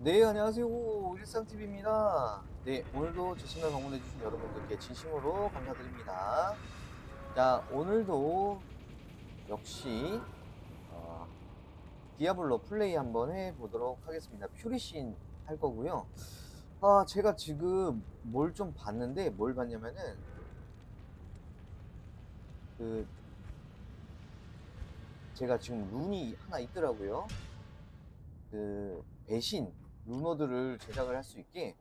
네, 안녕하세요. 일상TV입니다. 네, 오늘도 제 채널 방문해주신 여러분들께 진심으로 감사드립니다. 자, 오늘도 역시, 어, 디아블로 플레이 한번 해보도록 하겠습니다. 퓨리신 할 거고요. 아, 제가 지금 뭘 좀 봤는데, 뭘 봤냐면은, 그, 제가 지금 룬이 하나 있더라고요. 그, 배신, 루너들을 제작을 할 수 있게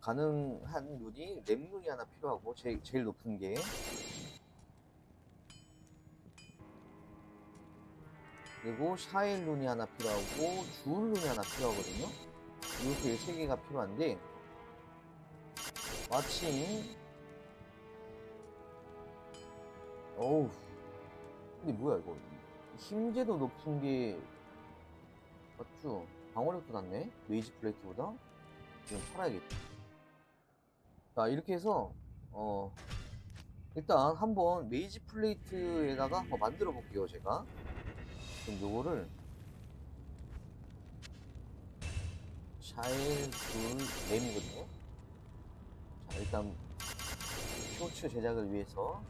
가능한 룬이 램 룬이 하나 필요하고 제, 제일 높은 게. 그리고 샤일 룬이 하나 필요하고 주울 룬이 하나 필요하거든요. 이렇게 세 개가 필요한데 마침 어우 근데 뭐야 이거? 힘제도 높은 게 맞죠? 방어력도 낮네? 메이지 플레이트보다? 지금 팔아야겠다. 자, 이렇게 해서, 어, 일단 한번 메이지 플레이트에다가 한번 만들어 볼게요, 제가. 그럼 요거를, 샤일, 둘, 램이거든요. 자, 일단, 쇼츠 제작을 위해서.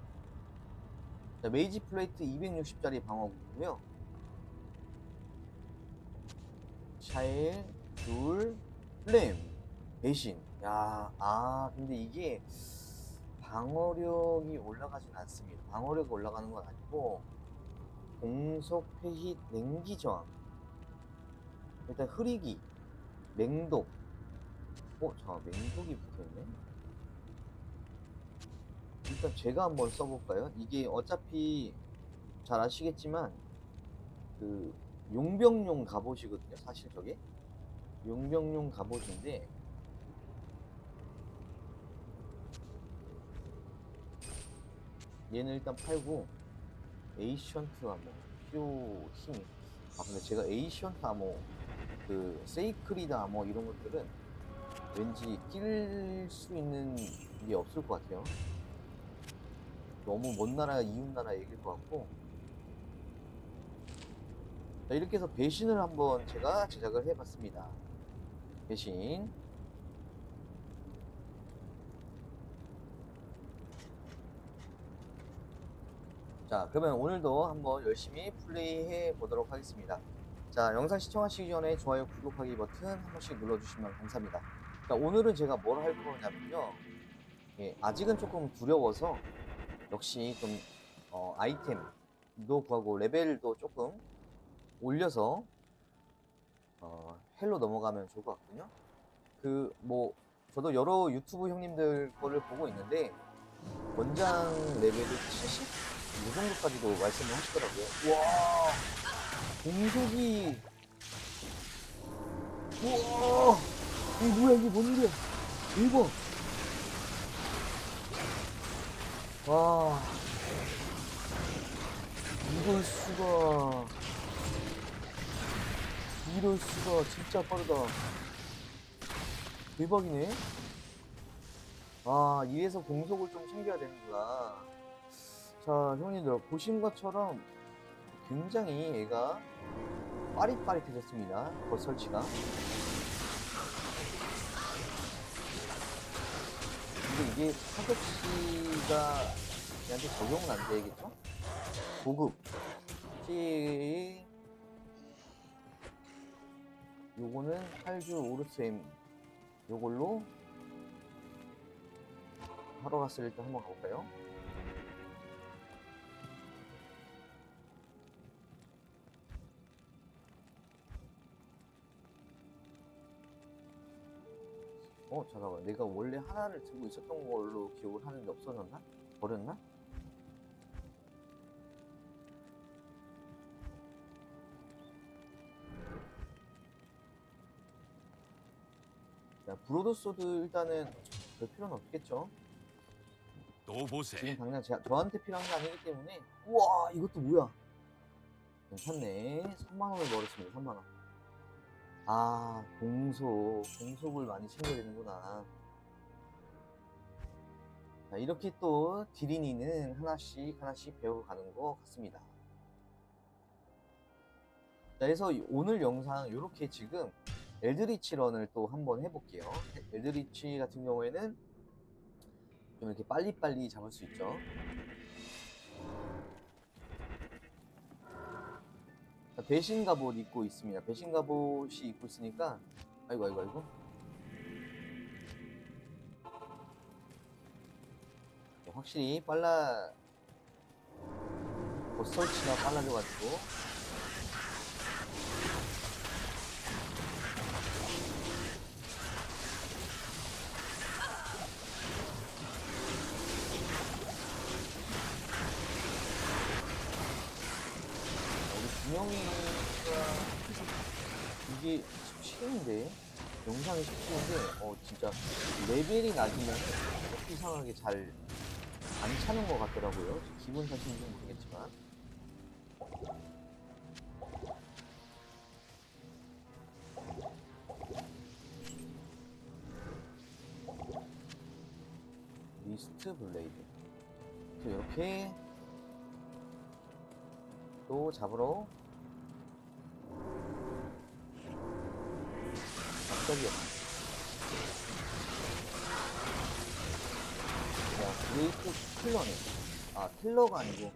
자, 메이지 플레이트 260짜리 방어구고요. 샤일, 둘, 플레임, 배신. 야, 아, 근데 이게 방어력이 올라가진 않습니다. 방어력이 올라가는 건 아니고, 공속, 폐hit, 냉기 저항. 일단 흐리기, 맹독. 어, 잠깐 맹독이 붙어있네. 일단 제가 한번 써볼까요? 이게 어차피 잘 아시겠지만, 그, 용병용 갑옷이거든요 사실 저게. 용병용 갑옷인데 얘는 일단 팔고 에이션트 아모 필요 힘이. 아 근데 제가 에이션트 아모 그 세이크리드 아모 이런 것들은 왠지 낄 수 있는 게 없을 것 같아요. 너무 먼 나라 이웃 나라 얘기일 것 같고 자, 이렇게 해서 배신을 한번 제가 제작을 해봤습니다. 배신. 자, 그러면 오늘도 한번 열심히 플레이해 보도록 하겠습니다. 자, 영상 시청하시기 전에 좋아요, 구독하기 버튼 한 번씩 눌러주시면 감사합니다. 자, 오늘은 제가 뭘 할 거냐면요. 예, 아직은 조금 두려워서 역시 좀 어, 아이템도 구하고 레벨도 조금 올려서 어, 헬로 넘어가면 좋을 것 같거든요. 그 뭐 저도 여러 유튜브 형님들 거를 보고 있는데 원장 레벨이 70? 이 정도까지도 말씀을 하시더라고요. 와! 공속이! 우와! 이게 뭐야 이게 뭔 일이야? 대박! 와! 이럴 수가 이럴 수가 진짜 빠르다. 대박이네. 아, 이래서 공속을 좀 챙겨야 되는구나. 자, 형님들, 보신 것처럼 굉장히 얘가 빠릿빠릿해졌습니다. 겉 설치가. 근데 이게 사격시가 얘한테 적용은 안 되겠죠? 고급. 찌 요거는 팔주 오르셈 요걸로 하러 갔을 때 한번 가볼까요? 어 잠깐만 내가 원래 하나를 들고 있었던 걸로 기억을 하는데 없어졌나? 버렸나? 브로드소드 일단은 별 필요는 없겠죠. 또 보세. 지금 당장 제, 저한테 필요한 게 아니기 때문에. 우와 이것도 뭐야? 괜찮네. 3만원을 벌었습니다 3만원. 아 공속 공속을 많이 챙겨야 되는구나. 자, 이렇게 또 디리니는 하나씩 하나씩 배워가는 것 같습니다. 자, 그래서 이- 오늘 영상 이렇게 지금 엘드리치 런을 또 한번 해볼게요. 엘드리치 같은 경우에는 좀 이렇게 빨리빨리 잡을 수 있죠. 자, 배신 갑옷 입고 있습니다. 배신 갑옷이 입고 있으니까 아이고 아이고 아이고 네, 확실히 빨라 뭐 설치가 빨라져가지고 우리 준영이가 이게 17인데 영상이 17인데 어 진짜 레벨이 낮으면 이상하게 잘 안 차는 것 같더라고요. 기분 탓인지 모르겠지만. 미스트 블레이드. 또 이렇게 또 잡으러 갑자기요. 야, 브레이크 킬러네. 아, 킬러가 아니고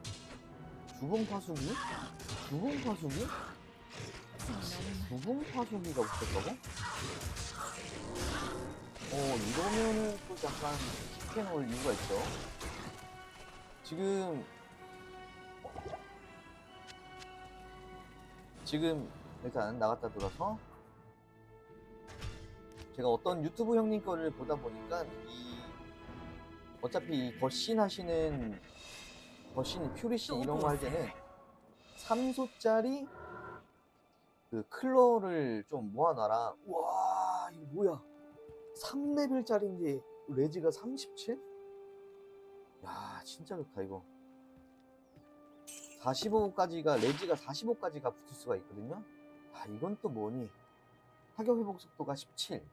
죽음 파수기? 죽음 파수기? 죽음 파수기가 붙었다고? 어, 이러면은 또 약간 킥해 놓을 이유가 있죠. 지금 지금 일단 나갔다 들어서 제가 어떤 유튜브 형님 거를 보다 보니까 이 어차피 이 거신 하시는 거신 퓨리신 이런 거 할 때는 3소짜리 그 클러를 좀 모아놔라. 와 이거 뭐야? 3레벨짜리인데 레지가 37? 야 진짜 좋다 이거 45까지가 레지가 45까지가 붙을 수가 있거든요. 아 이건 또 뭐니? 타격 회복 속도가 17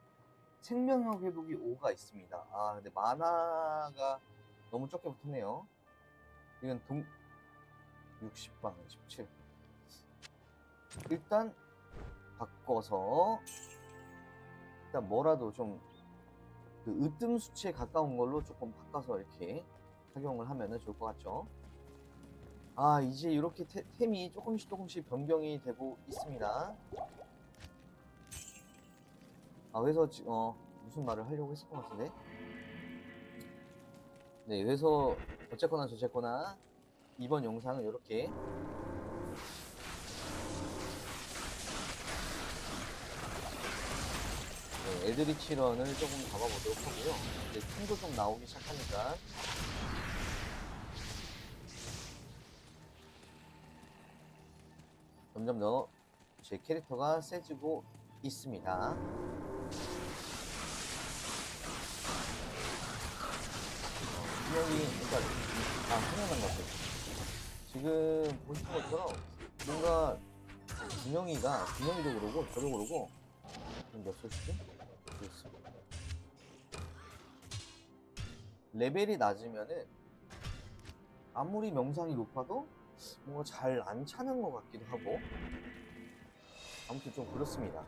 생명력 회복이 5가 있습니다. 아 근데 만화가 너무 적게 붙었네요. 이건 동 60방 17 일단 바꿔서 일단 뭐라도 좀 그 으뜸 수치에 가까운 걸로 조금 바꿔서 이렇게 착용을 하면은 좋을 것 같죠. 아 이제 이렇게 태- 템이 조금씩 조금씩 변경이 되고 있습니다. 아 그래서 지- 어 무슨 말을 하려고 했을 것 같은데. 네 그래서 어쨌거나 저쨌거나 이번 영상은 이렇게 네, 엘드리치 런을 조금 잡아보도록 하고요. 이제 팀도 좀 나오기 시작하니까 점점 더 제 캐릭터가 세지고 있습니다. 분명히 그러니까 아 생각난 것 같아요. 지금 보시는 것처럼 뭔가 준영이가 준영이도 그러고 저도 그러고 몇 소시지? 모르겠어. 레벨이 낮으면은 아무리 명상이 높아도 뭔가 잘 안 차는 것 같기도 하고 아무튼 좀 그렇습니다.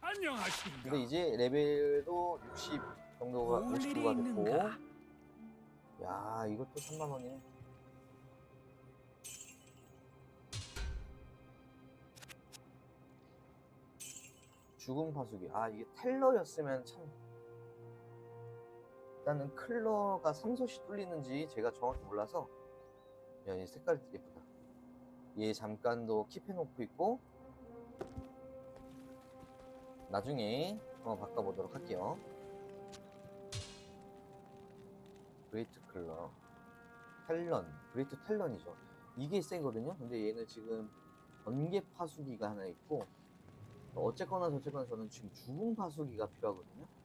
안녕하십니까. 근데 이제 레벨도 60 정도가 올 일이 59가 됐고? 야 이것도 3만 원이네. 죽음 파수기. 아 이게 텔러였으면 참. 일단은 클러가 3소시 뚫리는지 제가 정확히 몰라서. 야, 얘 색깔이 예쁘다. 얘 잠깐도 킵해놓고 있고. 나중에 한번 바꿔보도록 할게요. 그레이트 클러. 텔런. 그레이트 텔런이죠. 이게 세거든요. 근데 얘는 지금 번개 파수기가 하나 있고 어쨌거나 저쨌거나 저는 지금 죽음 파수기가 필요하거든요.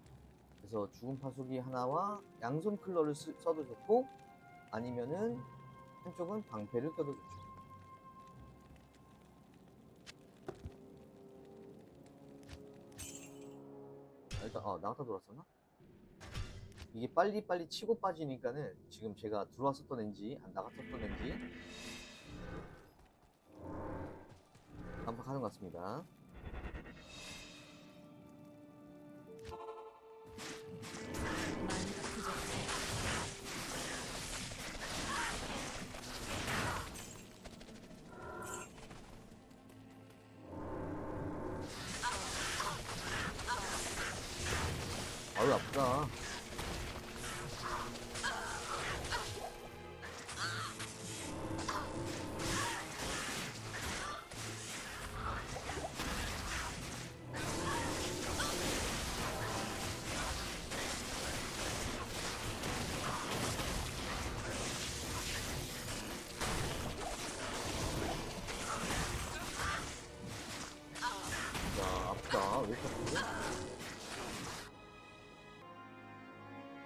그래서 죽음 파수기 하나와 양손 클러를 쓰- 써도 좋고 아니면은 한쪽은 방패를 껴도 좋죠. 아, 일단 아 나갔다 들어왔었나? 이게 빨리 빨리 치고 빠지니까는 지금 제가 들어왔었던 앤지 안 나갔었던 앤지 하는 것 같습니다.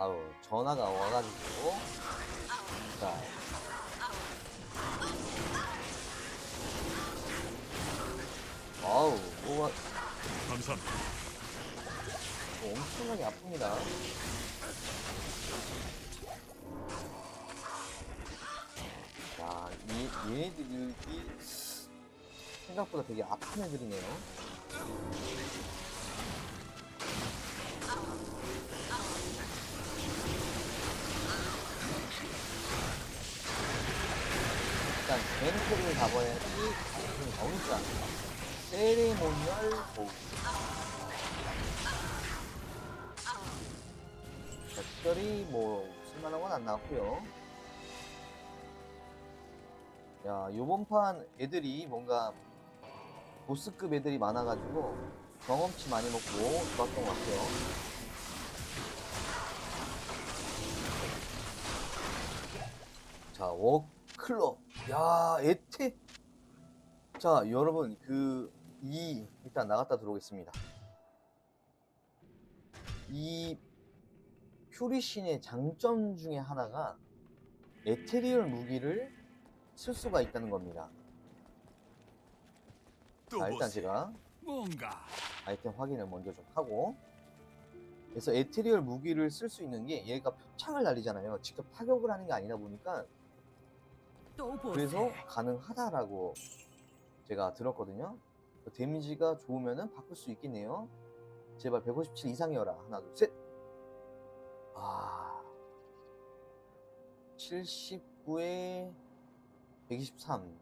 아우 전화가 와가지고. 자. 아우 뭐가. 감사합니다. 뭐 엄청나게 아픕니다. 자 이, 얘네들이 생각보다 되게 아픈 애들이네요 일단 벤트를 잡아야지 당신이 나오니까 세레모니얼 보우 자, 특별히 뭐 쓸만한 건 안 나왔고요. 야 요번 판 애들이 뭔가 보스급 애들이 많아가지고 경험치 많이 먹고 좋았던 것 같아요. 자워 클럽. 야 에테 자 여러분 그 이 일단 나갔다 들어오겠습니다. 이 퓨리신의 장점 중에 하나가 에테리얼 무기를 쓸 수가 있다는 겁니다. 또자 일단. 제가 뭔가. 아이템 확인을 먼저 좀 하고. 그래서 에테리얼 무기를 쓸 수 있는 게 얘가 표창을 날리잖아요. 직접 타격을 하는 게 아니다 보니까 그래서 가능하다라고 제가 들었거든요. 데미지가 좋으면은 바꿀 수 있겠네요. 제발 157 이상이어라. 하나, 둘, 셋. 아. 79에 123.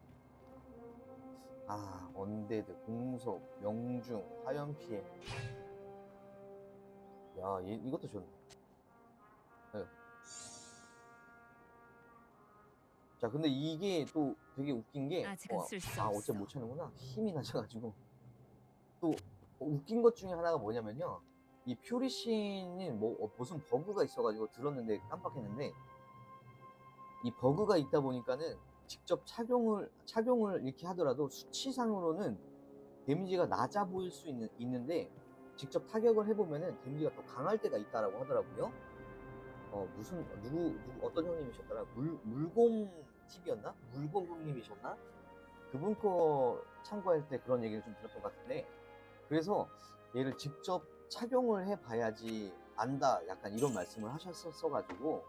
아, 언데드, 공속, 명중, 화염 피해. 야, 얘, 이것도 좋네. 네. 자, 근데 이게 또 되게 웃긴 게, 아직은 쓸수 아, 없어. 어째 못 찾는구나. 힘이 나셔가지고. 또, 웃긴 것 중에 하나가 뭐냐면요. 이 퓨리신이 뭐, 어, 무슨 버그가 있어가지고 들었는데 깜빡했는데, 이 버그가 있다 보니까는 직접 착용을, 착용을 이렇게 하더라도 수치상으로는 데미지가 낮아 보일 수 있는, 있는데, 직접 타격을 해보면은 데미지가 더 강할 때가 있다라고 하더라고요. 어, 무슨, 누구, 누구, 어떤 형님이셨더라? 물, 물곰 TV였나? 물곰 형님이셨나? 그분 거 참고할 때 그런 얘기를 좀 들었던 것 같은데, 그래서 얘를 직접 착용을 해봐야지 안다. 약간 이런 말씀을 하셨었어가지고,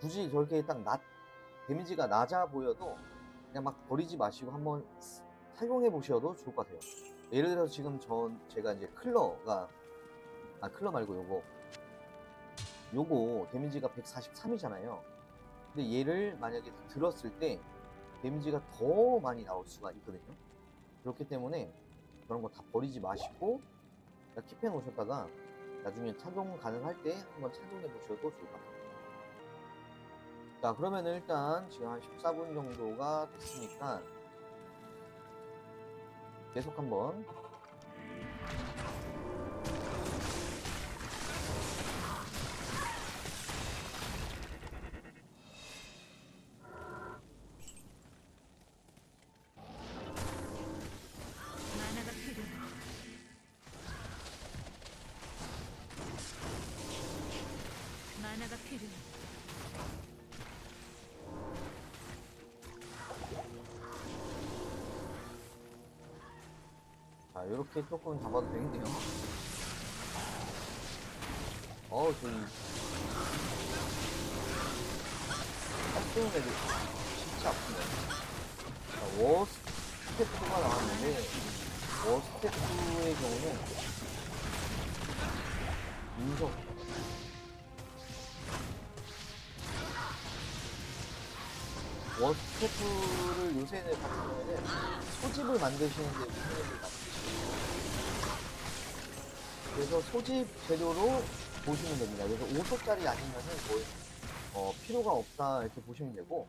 굳이 저렇게 딱 낮, 데미지가 낮아 보여도 그냥 막 버리지 마시고 한번 착용해 보셔도 좋을 것 같아요. 예를 들어서 지금 전, 제가 이제 클러가, 아, 클러 말고 요거, 요거 데미지가 143이잖아요. 근데 얘를 만약에 들었을 때 데미지가 더 많이 나올 수가 있거든요. 그렇기 때문에 그런 거 다 버리지 마시고 킵해 놓으셨다가 나중에 착용 가능할 때 한번 착용해 보셔도 좋을 것 같아요. 자, 그러면 일단 지금 한 14분 정도가 됐으니까 계속 한번 이렇게 조금 잡아도 되겠네요. 어, 저기. 애들 진짜 아프네. 자, 워스, 워스테프가 나왔는데 워스테프의 경우는 인석 워스테프를 요새는 같은 경우에는 소집을 만드시는데 우선을 만드시고 그래서 소집 재료로 보시면 됩니다. 그래서 5소짜리 아니면은 거의 어, 필요가 없다 이렇게 보시면 되고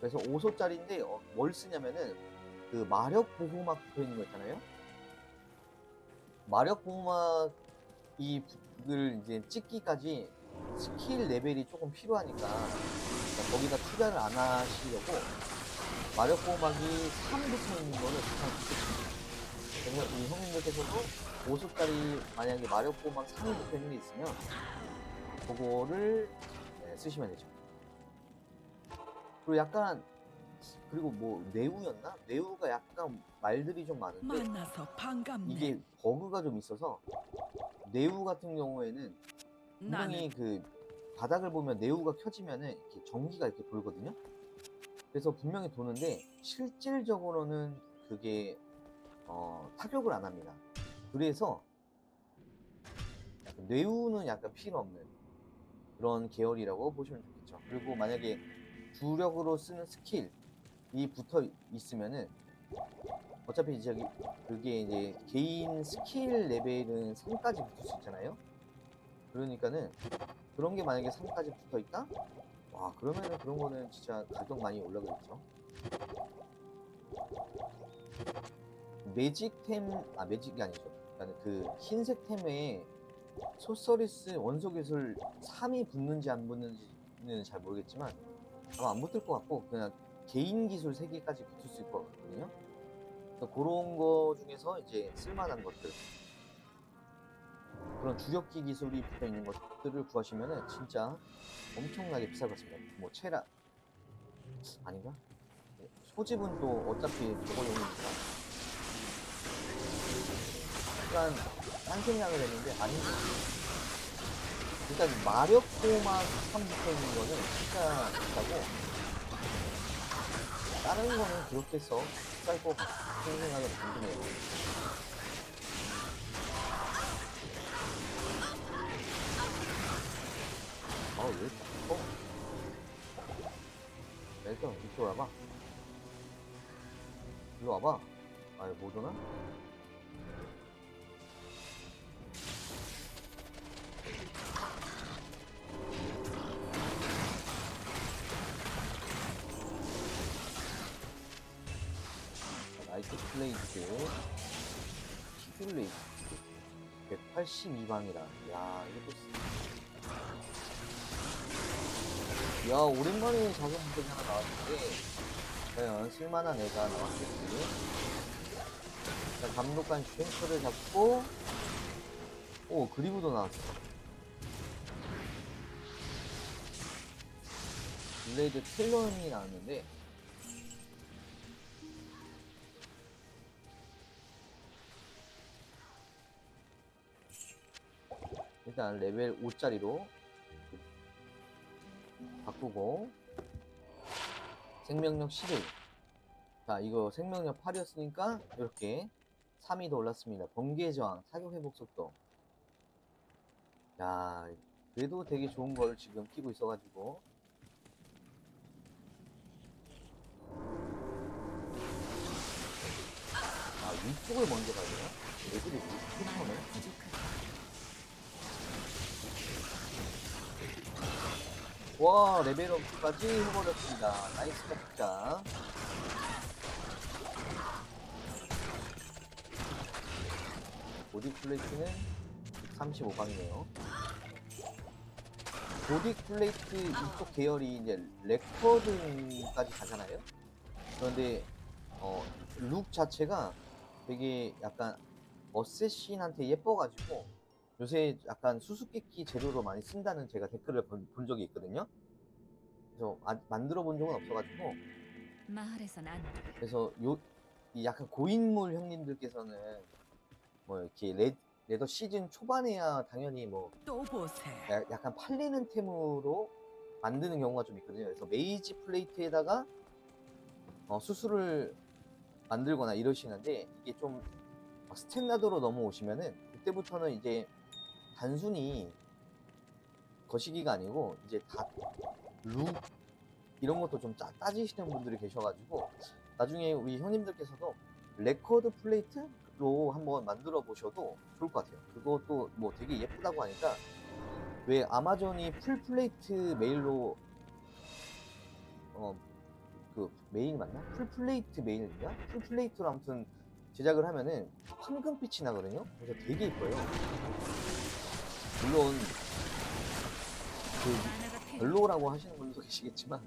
그래서 5소짜리인데 어, 뭘 쓰냐면은 그 마력 보호막 붙어 있는 거 있잖아요. 마력 보호막이 을 이제 찍기까지 스킬 레벨이 조금 필요하니까 그러니까 거기다 투자를 안 하시려고 마력 보호막이 3 붙어 있는 거를 붙여줍니다. 그래서 이 형님들께서도 5소짜리 만약에 마력 보호막 3이 붙어 있는 게 있으면 그거를 네, 쓰시면 되죠. 그리고 약간 그리고 뭐 네우였나? 네우가 약간 말들이 좀 많은데 만나서 반갑네. 이게 버그가 좀 있어서 네우 같은 경우에는 분명히 나는 그 바닥을 보면 네우가 켜지면은 이렇게 전기가 이렇게 돌거든요. 그래서 분명히 도는데 실질적으로는 그게 어, 타격을 안 합니다. 그래서 네우는 약간 필요 없는 그런 계열이라고 보시면 좋겠죠. 그리고 만약에 주력으로 쓰는 스킬이 붙어 있으면은 어차피 저기 그게 이제 개인 스킬 레벨은 3까지 붙을 수 있잖아요. 그러니까는 그런 게 만약에 3까지 붙어 있다? 와 그러면은 그런 거는 진짜 가격 많이 올라가겠죠. 매직템 아 매직이 아니죠. 그러니까 그 흰색 템에 소서리스 원소 기술 3이 붙는지 안 붙는지는 잘 모르겠지만 아마 안 붙을 것 같고 그냥 개인 기술 3개까지 붙을 수 있을 것 같거든요. 그래서 그런 거 중에서 이제 쓸만한 것들 그런 주력기 기술이 붙어 있는 것들을 구하시면은 진짜 엄청나게 비쌀 것 같습니다. 뭐 체라 아닌가? 네, 소집은 또 어차피 저거용이니까 약간 딴 생각을 했는데 아닌데 일단 마력 보호막 3 붙어 있는 거는 진짜 비싸고 다른 거는 그렇게 써 비쌀 것 같은 생각을 든드네요. 아, 왜 이렇게 커? 일단 이쪽 와봐. 일로 와봐. 아, 이거 못 오나? 나이트 플레이트, 키플레이트, 182방이라. 야, 이것도 야 오랜만에 작은 부분이 하나 나왔는데. 과연 쓸만한 애가 나왔겠지. 자 감독관 슈행크를 잡고. 오 그리브도 나왔어. 블레이드 텔론이 나왔는데. 일단 레벨 5짜리로 바꾸고 생명력 11. 자, 이거 생명력 8이었으니까 이렇게 3이 더 올랐습니다. 번개 저항, 사격 회복 속도. 야, 그래도 되게 좋은 걸 지금 끼고 있어가지고. 아, 위쪽을 먼저 가야 되나? 애들이 위쪽을 만화가 네 부족하다. 와 레벨업까지 해버렸습니다. 나이스 cap자. 보디 플레이트는 35강이네요. 보디 플레이트 이쪽 계열이 이제 레코드까지 가잖아요. 그런데 어, 룩 자체가 되게 약간 어쌔신한테 예뻐가지고 요새 약간 수수께끼 재료로 많이 쓴다는 제가 댓글을 본, 본 적이 있거든요. 그래서 아- 만들어 본 적은 없어가지고 마을에선 안 돼. 그래서 요 이 약간 고인물 형님들께서는 뭐 이렇게 레 네더 시즌 초반에야 당연히 뭐 또 보세. 야- 약간 팔리는 템으로 만드는 경우가 좀 있거든요. 그래서 메이지 플레이트에다가 어, 수술을 만들거나 이러시는데 이게 좀 스탠다드로 넘어오시면은 그때부터는 이제 단순히 거시기가 아니고 이제 다룩 이런 것도 좀 따, 따지시는 분들이 계셔가지고 나중에 우리 형님들께서도 레코드 플레이트로 한번 만들어 보셔도 좋을 것 같아요. 그것도 뭐 되게 예쁘다고 하니까 왜 아마존이 풀 플레이트 메일로 어 그 메일 맞나? 풀 플레이트 메일인가? 풀 플레이트로 아무튼 제작을 하면은 황금빛이 나거든요. 그래서 되게 이뻐요. 물론 그. 별로라고 하시는 분도 계시겠지만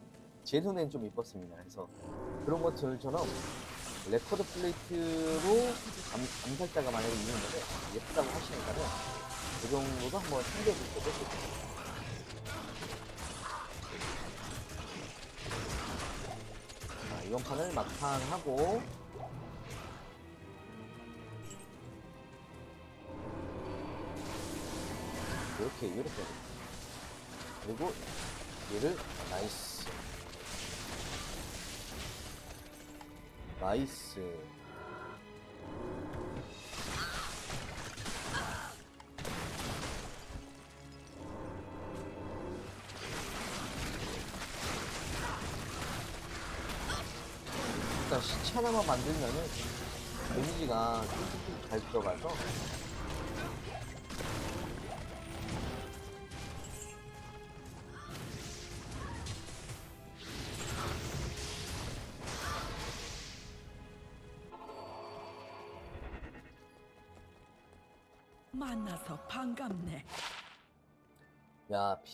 제 눈엔 좀 이뻤습니다. 그래서 그런 것들처럼 레코드 플레이트로 감, 감살자가 만약에 있는데 예쁘다고 하시니까는 그 정도도 한번 챙겨볼 것도 좋겠습니다. 자, 이번 판을 막판 하고 이렇게 이렇게 그리고 얘를 나이스. 나이스. 일단 시체 하나만 만들면은 데미지가 쭉쭉쭉 잘 들어가서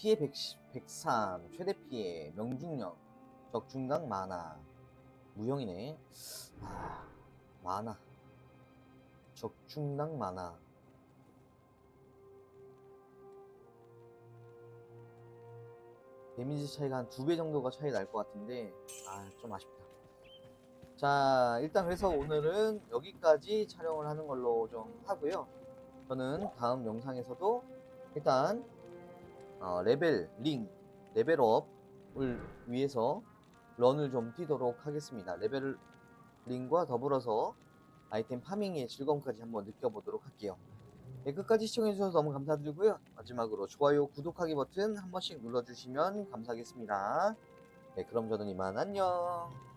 피해 110, 103 최대 피해 명중력 적중강 만화. 무형이네. 아 만화. 적중강 만화. 데미지 차이가 한 두 배 정도가 차이 날 것 같은데 아 좀 아쉽다. 자 일단 그래서 오늘은 여기까지 촬영을 하는 걸로 좀 하고요. 저는 다음 영상에서도 일단 어, 레벨 링 레벨업을 위해서 런을 좀 뛰도록 하겠습니다. 레벨 링과 더불어서 아이템 파밍의 즐거움까지 한번 느껴보도록 할게요. 네, 끝까지 시청해주셔서 너무 감사드리고요. 마지막으로 좋아요, 구독하기 버튼 한 번씩 눌러주시면 감사하겠습니다. 네, 그럼 저는 이만 안녕.